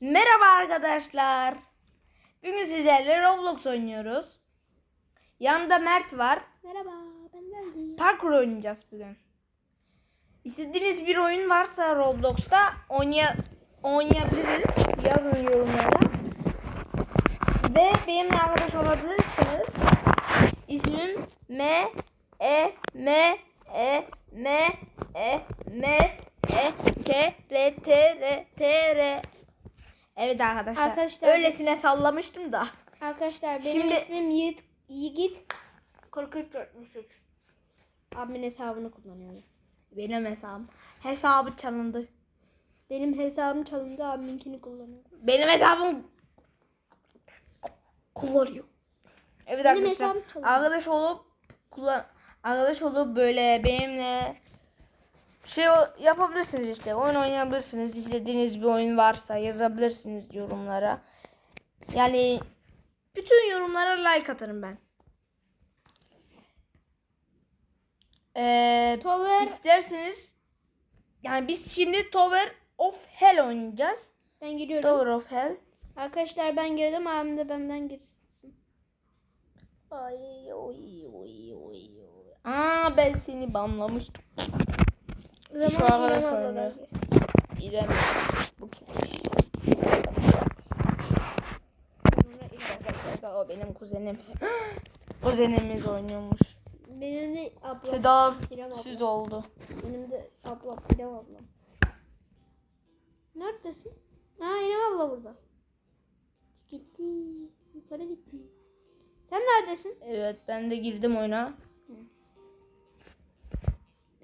Merhaba arkadaşlar. Bugün sizlerle Roblox oynuyoruz. Yanımda Mert var. Merhaba, ben geldim. Parkur oynayacağız bugün. İstediğiniz bir oyun varsa Roblox'ta oynaya oynayabiliriz. Yazın yorumlara. Ve benimle arkadaş olabilirsiniz. İsmim M E M E M E M E K R T R T R Evet arkadaşlar. Arkadaşlar- Öylesine sallamıştım da. Arkadaşlar benim Şimdi- ismim Yiğit. Yiğit 4363. Abimin hesabını kullanıyorum. Benim hesabım. Hesabı çalındı. Benim hesabım çalındı, abiminkini kullanıyorum. Benim hesabım kullanıyor. Evet Benim arkadaşlar. Arkadaş olup kullan arkadaş olup böyle benimle şey yapabilirsiniz işte. Oyun oynayabilirsiniz. İstediğiniz bir oyun varsa yazabilirsiniz yorumlara. Yani bütün yorumlara like atarım ben. Ee, Tower. isterseniz yani biz şimdi Tower of Hell oynayacağız. Ben giriyorum. Tower of Hell. Arkadaşlar ben girdim, abim de benden girsin. Ay oy oy oy oy. Aa ben seni banlamıştım. Zaman Şu arkadaş ablalar gir. İrem. Bu arkadaşlar, O benim kuzenim. Kuzenimiz oynuyormuş. Benim de ablam. Tedavisiz oldu. Benim de ablam, İrem ablam. Neredesin? Ha İrem abla burada. Gitti. Yukarı gitti. Sen neredesin? Evet ben de girdim oyuna.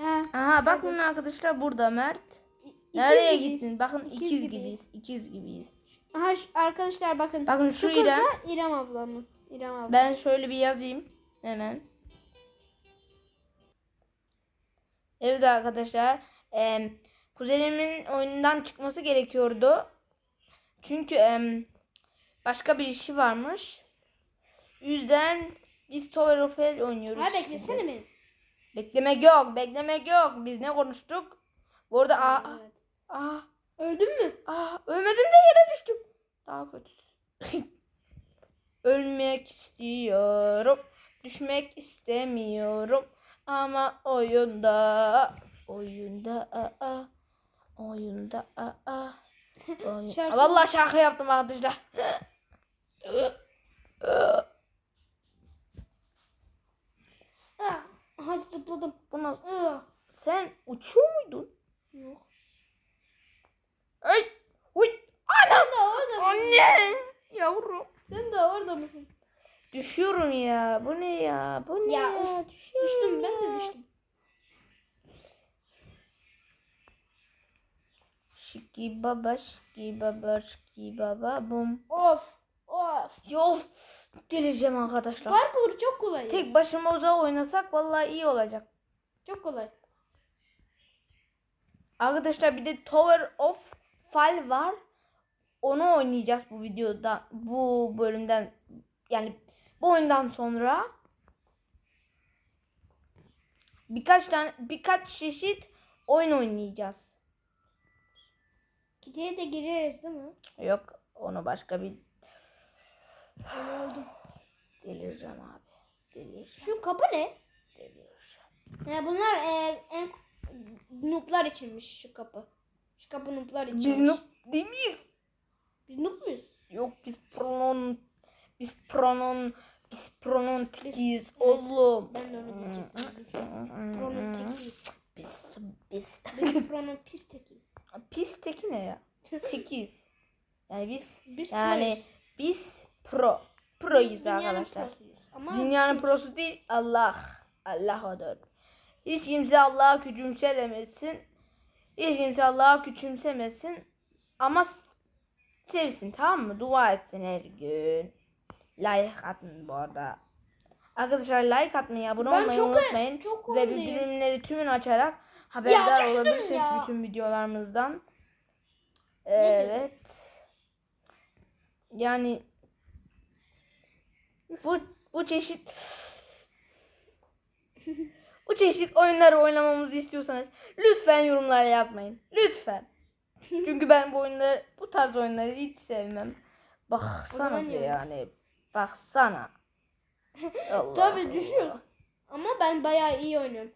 Ha. Aha bakın arkadaşlar burada Mert. Nereye gibiyiz. gittin? Bakın İkiz ikiz gibiyiz. gibiyiz. İkiz gibiyiz. Aha şu- arkadaşlar bakın. Bakın şu kız İrem. da İrem ablamın. İrem abla. Ben şöyle bir yazayım hemen. Evet arkadaşlar. em, kuzenimin oyundan çıkması gerekiyordu. Çünkü em, başka bir işi varmış. Yüzden biz Tower of Hell oynuyoruz. Ha beklesene beni. Beklemek yok. Beklemek yok. Biz ne konuştuk? Bu arada aa, Evet. aa, Öldün mü? aa, ölmedim de yere düştüm. Daha kötü. Ölmek istiyorum. Düşmek istemiyorum. Ama oyunda oyunda aa, oyunda aa, oyun... Şarkı- Vallahi şarkı yaptım arkadaşlar. Ah, aha zıpladım. Bu nasıl? Ah. Sen uçuyor muydun? Yok. Ay! Uy! Anam! Sen de orada? Anne! Yavrum. Sen de orada mısın? Düşüyorum ya. Bu ne ya? Bu ne ya? Ya, of, Düşüyorum Düştüm ben ya. de düştüm. Şiki baba şiki baba şiki baba bum. Of. Of. Yol geleceğim arkadaşlar. Parkur çok kolay. Tek başımıza oynasak vallahi iyi olacak. Çok kolay. Arkadaşlar bir de Tower of Fall var. Onu oynayacağız bu videoda. Bu bölümden yani bu oyundan sonra birkaç tane birkaç çeşit oyun oynayacağız. Kiteye de gireriz değil mi? Yok onu başka bir Öyle oldu. Delireceğim abi. Delireceğim. Şu kapı ne? Delireceğim. He, bunlar e, en nooblar içinmiş şu kapı. Şu kapı nooblar içinmiş. Biz noob değil miyiz? Biz noob muyuz? Yok biz pronon biz pronon biz pronon tekiyiz oğlum. Ben de onu diyecektim. Biz Pro'nun tekiyiz. Biz biz Biz Pro'nun pis tekiyiz. pis teki ne ya? Tekiyiz. Yani biz Biz yani proyuz. biz pro proyuz Dünyanın arkadaşlar. prosuyuz. Ama Dünyanın prosu değil Allah. Allah odur. Hiç kimse Allah'a küçümsemesin. Hiç kimse Allah'a küçümsemesin. Ama sevsin tamam mı? Dua etsin her gün. Like atın bu arada. Arkadaşlar like atmayı, abone Ben olmayı çok- unutmayın. çok Ve bildirimleri tümünü açarak haberdar olabilirsiniz ya. bütün videolarımızdan. Evet. Yani bu bu çeşit bu çeşit oyunları oynamamızı istiyorsanız lütfen yorumlara yazmayın. Lütfen. Çünkü ben bu oyunları bu tarz oyunları hiç sevmem. Baksana yani. Baksana. Allah Tabii Allah. düşüyor. Ama ben bayağı iyi oynuyorum.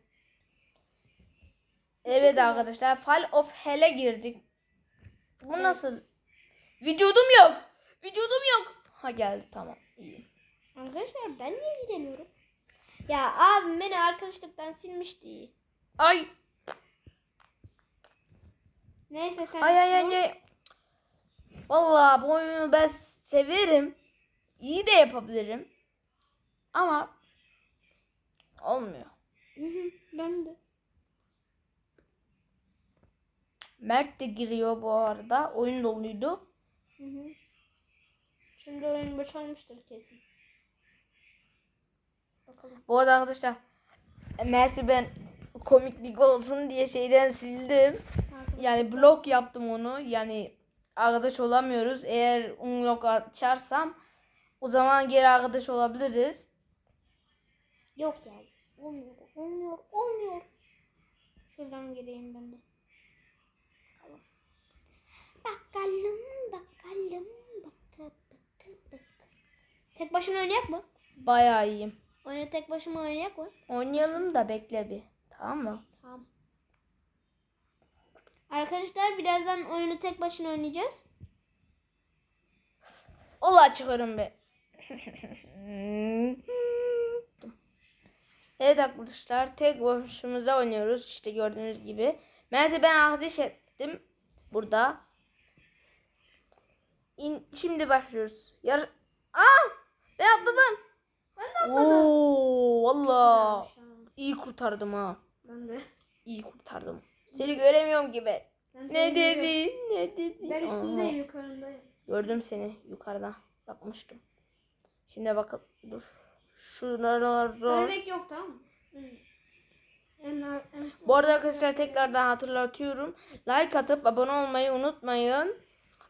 Evet arkadaşlar Fall of Hell'e girdik. Bu nasıl? Vücudum yok. Vücudum yok. Ha geldi tamam. iyi. Arkadaşlar ben niye gidemiyorum? Ya abim beni arkadaşlıktan silmişti. Ay Neyse sen... ay ay ay. ay. Vallahi bu oyunu ben severim. İyi de yapabilirim. Ama olmuyor. Ben de. Mert de giriyor bu arada. Oyun doluydu. Hı hı. Şimdi oyun boşalmıştır kesin. Bakalım. Bu arada arkadaşlar Mert'i ben komiklik olsun diye şeyden sildim. Yani blok yaptım onu. Yani arkadaş olamıyoruz. Eğer unlock açarsam o zaman geri arkadaş olabiliriz. Yok yani. Olmuyor, olmuyor, olmuyor. Şuradan gireyim ben de. Bakalım. Bakalım, bakalım, baka, baka, baka. Tek başına oynayak mı? Bayağı iyiyim. Oyunu tek başıma oynayak mı? Oynayalım da bekle bir. Tamam mı? Tamam. Arkadaşlar birazdan oyunu tek başına oynayacağız. Ola çıkıyorum be. evet arkadaşlar tek başımıza oynuyoruz işte gördüğünüz gibi. Mert'e ben ateş ettim burada. İn, şimdi başlıyoruz. Yar Aa! Ben atladım. Oo, valla. İyi kurtardım ha. Ben de. İyi kurtardım. Seni göremiyorum gibi. Ben Ne seni dedin? Ne dedin? Ben üstündeyim yukarındayım. Gördüm seni yukarıda. Bakmıştım. Şimdi bakın dur. Şuralar zor. Ölmek yok tamam mı? Hı. En, en, Bu arada arkadaşlar tekrardan hatırlatıyorum. Like atıp abone olmayı unutmayın.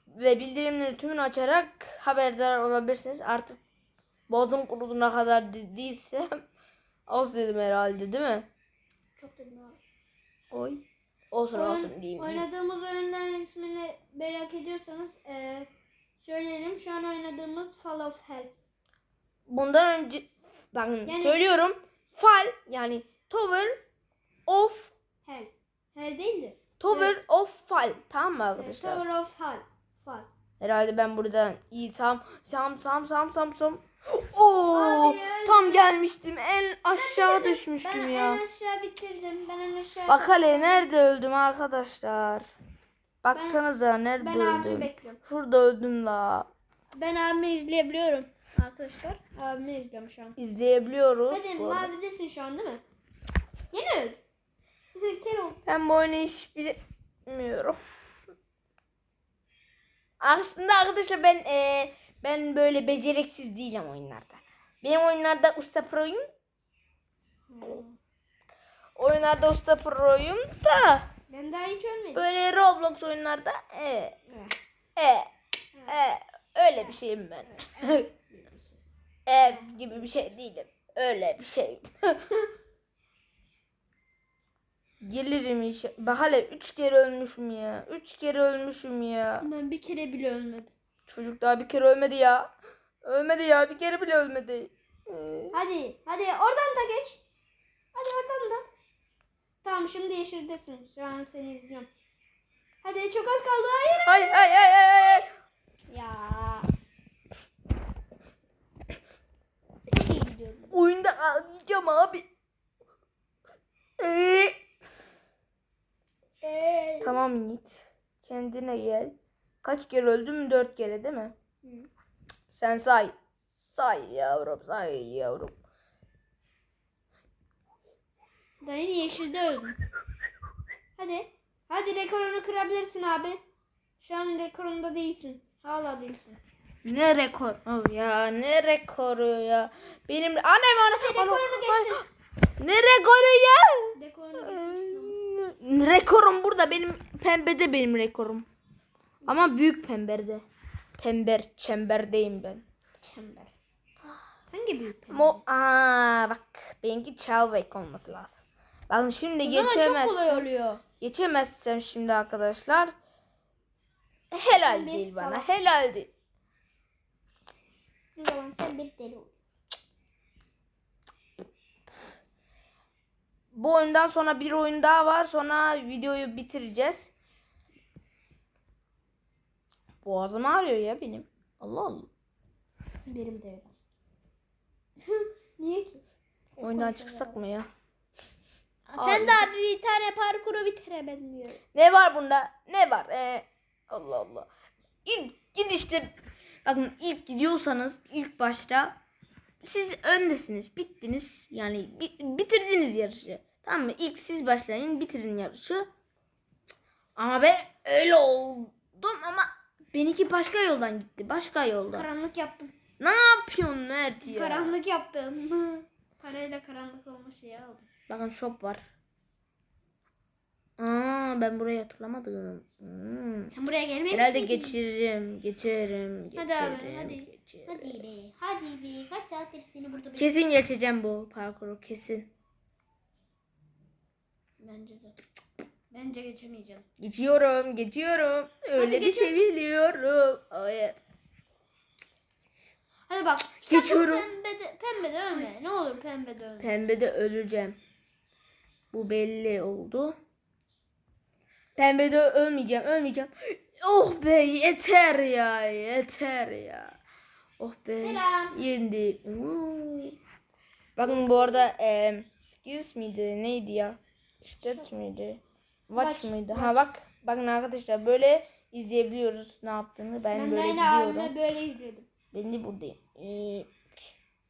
Ve bildirimleri tümünü açarak haberdar olabilirsiniz. Artık boğazım kurulduğuna kadar dediysem az dedim herhalde değil mi? Çok dedim abi. Oy. Olsun Oyun- olsun diyeyim. oynadığımız oyunların ismini merak ediyorsanız eee söyleyelim. Şu an oynadığımız Fall of Hell. Bundan önce bakın Yani- söylüyorum. Fall yani Tower of Hell. Hell değildir. Tower of Fall. Tamam mı arkadaşlar? Tower of Hell. Fall. Herhalde ben buradan iyi tam sam sam sam sam sam. Oo, Abi, tam gelmiştim. En aşağı Ben düşmüştüm en ya. aşağı bitirdim. Ben en aşağı Bak hele nerede öldüm arkadaşlar. Baksanıza nerede Ben öldüm. bekliyorum. Şurada öldüm la. Ben abimi izleyebiliyorum. Arkadaşlar abimi izliyorum şu an. İzleyebiliyoruz. Hadi mavidesin şu an değil mi? Yeni öl. Kerol. Ben bu oyunu hiç bilmiyorum. Aslında arkadaşlar ben eee, ben böyle beceriksiz diyeceğim oyunlarda. Benim oyunlarda usta proyum. Oyunlarda usta proyum da Ben daha hiç ölmedim. böyle Roblox oyunlarda e e e öyle bir şeyim ben. e gibi bir şey değilim. Öyle bir şey. Gelirim inşallah. Bak hala üç kere ölmüşüm ya. Üç kere ölmüşüm ya. Ben bir kere bile ölmedim. Çocuk daha bir kere ölmedi ya. Ölmedi ya. Bir kere bile ölmedi. Ee, Hadi, hadi oradan da geç. Hadi oradan da. Tamam şimdi yeşildesin. Şu an seni izliyorum. Hadi çok az kaldı. Hayır. Ay ay ay ay ay. Ya. Oyunda ağlayacağım abi. Ee. Ee, Tamam Yiğit. Kendine gel. Kaç kere öldüm? Dört kere değil mi? Hı. Sen say. Say yavrum say yavrum. Ben yeşilde öldüm. Hadi. Hadi rekorunu kırabilirsin abi. Şu an rekorunda değilsin. Hala değilsin. Ne rekor? Oh ya ne rekoru ya. Benim annem anne. Rekorunu geçtin. Ne rekoru ya? Rekorunu geçtin. Rekorum burada benim pembede benim rekorum. Ama büyük pemberde. Pember çemberdeyim ben. Çember. Hangi büyük pembe? Mo Aa bak benimki Chalbeck olması lazım. Bakın şimdi zaman çok kolay geçemezsem oluyor. geçemezsem şimdi arkadaşlar Helal Sen bir değil bana. salak. Helal değil. O zaman sen bir deli ol. Bu oyundan sonra bir oyun daha var. Sonra videoyu bitireceğiz. Boğazım ağrıyor ya benim. Allah Allah. Benim de biraz. Niye ki? Oyundan çıksak mı ya? Sen daha bir tane parkuru bitiremedin diyor. Ne var bunda? Ne var? Ee, Allah Allah. İlk gidişte bakın ilk gidiyorsanız ilk başta siz öndesiniz. Bittiniz. Yani bi- bitirdiniz yarışı. Tamam mı? İlk siz başlayın. Bitirin yarışı. Ama ben öyle oldum ama benimki başka yoldan gitti. Başka yoldan. Karanlık yaptım. ne yapıyorsun Mert ya? Karanlık yaptım. Parayla karanlık olması ya oldu. Bakın shop var. Aa ben burayı hatırlamadım. Hmm. Sen buraya gelmemişsin. Herhalde geçiririm, geçerim, geçerim. Hadi abi hadi. Hadi be. Hadi be. Kaç saattir seni burada bekliyorum. Kesin geçeceğim bu parkuru kesin. Bence de. Bence geçemeyeceğim. Geçiyorum, geçiyorum. Öyle bir geçiyorsun. seviliyorum. Hayır. Hadi bak. sakın Geçiyorum. Pembe de, pembe de ölme. Ne olur pembe de ölme. Pembede öleceğim. Bu belli oldu. Pembede ölmeyeceğim, ölmeyeceğim. Oh be yeter ya, yeter ya. Oh be. Selam. Yendi. Bakın bu arada e, skills miydi neydi ya? Stat miydi? Watch, Watch, mıydı? Ha bak. Bakın arkadaşlar böyle izleyebiliyoruz ne yaptığını. Ben, Ben böyle gidiyorum. abime böyle izledim. Ben de buradayım.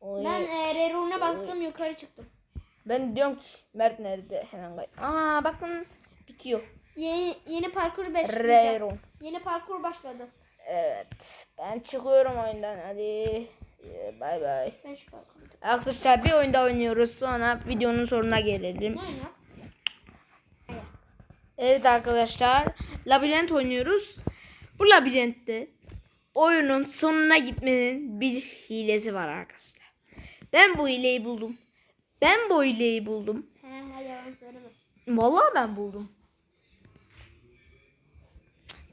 Oy. Ben e, Rerun'a bastım yukarı çıktım. Ben diyorum ki Mert nerede? Hemen kay. Aa bakın bitiyor. Yeni, yeni parkur başladı. Yeni parkur başladı. Evet. Ben çıkıyorum oyundan. Hadi. Ee, Bay bay. Ben. Arkadaşlar bir oyunda oynuyoruz. Sonra videonun sonuna gelelim. Ne? Evet arkadaşlar. Labirent oynuyoruz. Bu labirentte oyunun sonuna gitmenin bir hilesi var arkadaşlar. Ben bu hileyi buldum. Ben bu hileyi buldum. Vallahi ben buldum.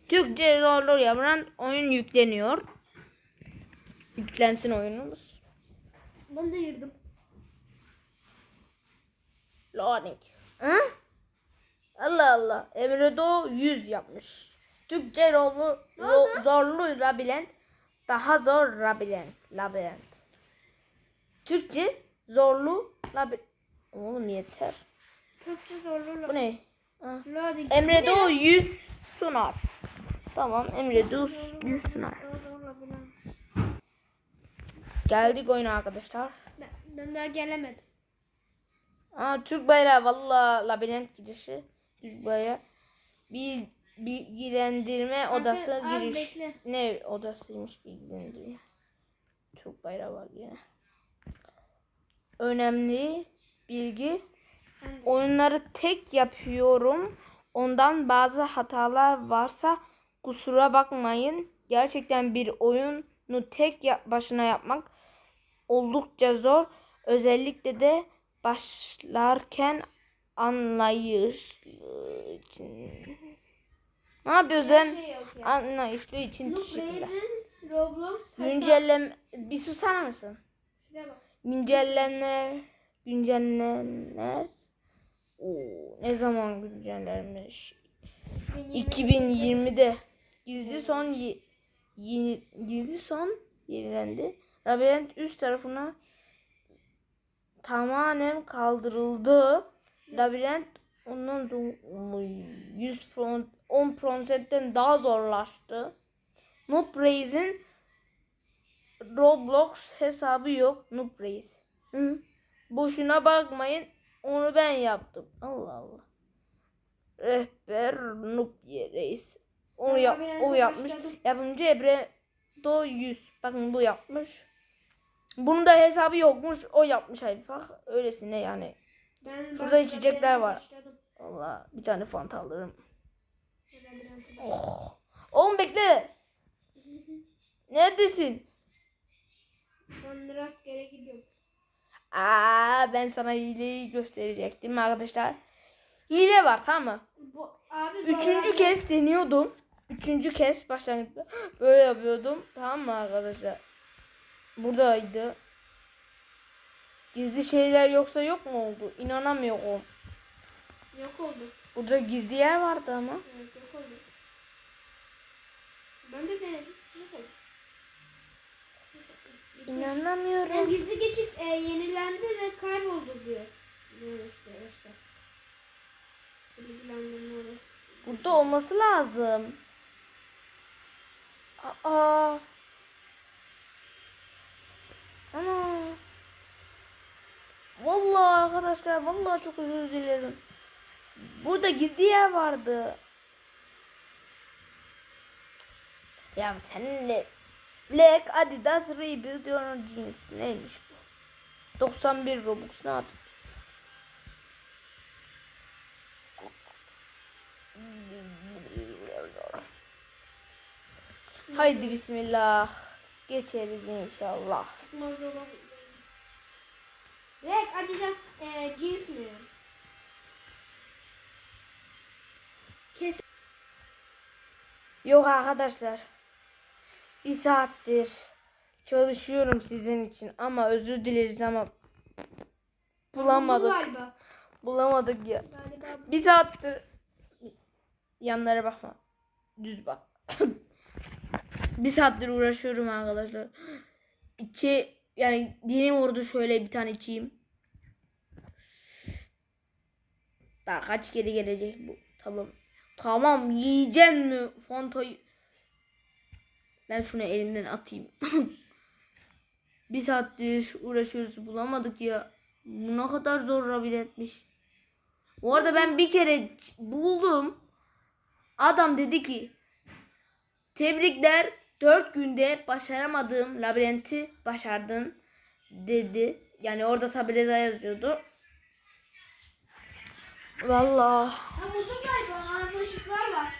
Türkçe zorlu yapılan oyun yükleniyor. Yüklensin oyunumuz. Ben de girdim. Loading. Hı? Allah Allah. Emre Doğu 100 yapmış. Türkçe zorlu, ro- zorlu labirent. Daha zor labirent. Labirent. Türkçe zorlu labirent. Oğlum yeter. Türkçe zorlu. Bu ne? Loading. Emre Doğu 100 sunar. Tamam Emre Doğu 100 sunar. Geldik oyuna arkadaşlar. Ben, ben daha gelemedim. Aa Türk bayrağı valla labirent girişi. Bayrağı. Bir bilgilendirme odası abi giriş. bekle. Ne odasıymış bilgilendirme. Türk bayrağı var yine. Önemli bilgi. Oyunları tek yapıyorum. Ondan bazı hatalar varsa kusura bakmayın. Gerçekten bir oyunu tek başına yapmak oldukça zor. Özellikle de başlarken anlayışlı için. Ne yapıyorsun sen? Şey yok ya. Anlayışlı için teşekkürler. Güncellem bir susar mısın? Güncellenler, güncellenler. Oo, ne zaman güncellenmiş? 2020'de gizli son ye- yeni, gizli son yenilendi. Labirent üst tarafına tamamen kaldırıldı. Labirent ondan sonra 100 front 10 prosentten daha zorlaştı. Noob Race'in Roblox hesabı yok Noob Race. Hı. Boşuna bakmayın. Onu ben yaptım. Allah Allah. Rehber Noob Reis. Onu yap, o yapmış. Yapımcı Ebre Do 100. Bakın bu yapmış. Bunun da hesabı yokmuş. O yapmış hayfa. Öylesine yani. Ben Şurada içecekler var. başladım. Allah bir tane fanta alırım. Oh. Oğlum bekle. Neredesin? Ben rastgele gidiyorum. Aa ben sana hileyi gösterecektim arkadaşlar. Hile var tamam mı? Bu, abi Üçüncü arada- kez deniyordum. üçüncü kez başlangıçta böyle yapıyordum. Tamam mı arkadaşlar? Buradaydı. Gizli şeyler yoksa yok mu oldu? İnanamıyorum. Yok oldu. Burada gizli yer vardı ama. Evet yok oldu. Ben de denedim. Yok oldu. Yani İnanamıyorum. gizli geçit e, yenilendi ve kayboldu diyor. Böyle işte işte. Bilgilendirme orası. Burada olması lazım. Aa. Ana. Vallahi arkadaşlar vallahi çok özür dilerim. Burada gizli yer vardı. Ya seninle Black Adidas Rebuild Your neymiş bu? 91 Robux ne yaptı? Haydi bismillah. Geçeriz inşallah. Red Adidas e, jeans mi? Kes. Yok arkadaşlar. Bir saattir çalışıyorum sizin için ama özür dileriz ama bulamadık. Bulamadık ya. Bir saattir yanlara bakma. Düz bak. bir saattir uğraşıyorum arkadaşlar. İçi yani dilim vurdu şöyle bir tane içeyim. Bak kaç kere gelecek bu. Tamam. Tamam yiyeceksin mi Fanta'yı? Ben şunu elimden atayım. bir saattir uğraşıyoruz bulamadık ya. Bu ne kadar zor etmiş. Bu arada ben bir kere buldum. Adam dedi ki tebrikler 4 günde başaramadığım labirenti başardın dedi. Yani orada tabelada yazıyordu. Var.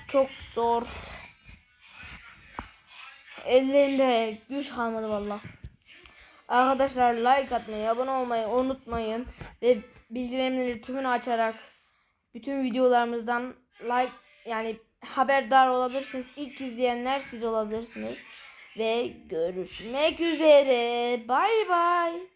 çok zor. Ellerinde güç kalmadı vallahi. Arkadaşlar like atmayı, abone olmayı unutmayın ve bildirimleri tümünü açarak bütün videolarımızdan like yani haberdar olabilirsiniz. İlk izleyenler siz olabilirsiniz. Ve görüşmek üzere. Bay bay.